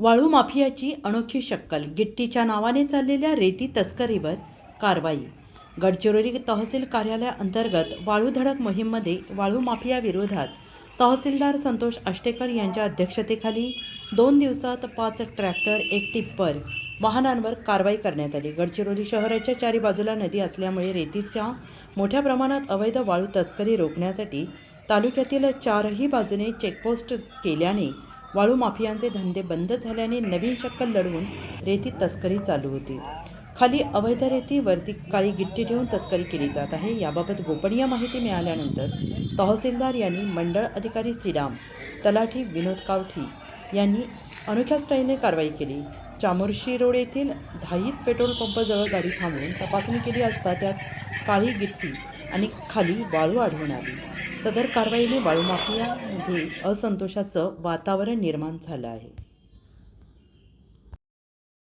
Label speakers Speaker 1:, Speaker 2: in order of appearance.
Speaker 1: वाळू माफियाची अनोखी शक्कल. गिट्टीच्या नावाने चाललेल्या रेती तस्करीवर कारवाई. गडचिरोली तहसील कार्यालयाअंतर्गत वाळू धडक मोहीममध्ये वाळू माफियाविरोधात तहसीलदार संतोष आष्टेकर यांच्या अध्यक्षतेखाली दोन दिवसात पाच ट्रॅक्टर एक टिप्पर वाहनांवर कारवाई करण्यात आली. गडचिरोली शहराच्या चारी बाजूला नदी असल्यामुळे रेतीच्या मोठ्या प्रमाणात अवैध वाळू तस्करी रोखण्यासाठी तालुक्यातील चारही बाजूने चेकपोस्ट केल्याने वाळू माफियांचे धंदे बंद झाल्याने नवीन शक्कल लढवून रेती तस्करी चालू होती. खाली अवैध रेती वरती काळी गिट्टी ठेवून तस्करी केली जात आहे. याबाबत गोपनीय माहिती मिळाल्यानंतर तहसीलदार यांनी मंडळ अधिकारी श्रीराम तलाठी विनोद कावठी यांनी अनोख्या स्टाईलने कारवाई केली. चामोर्शी रोड येथील धाईत पेट्रोल पंपजवळ गाडी थांबवून तपासणी केली असता त्यात काळी गिट्टी आणि खाली वाळू आढळून आली. सदर कारवाईने वाळू माफियामध्ये असंतोषाचं वातावरण निर्माण झालं आहे.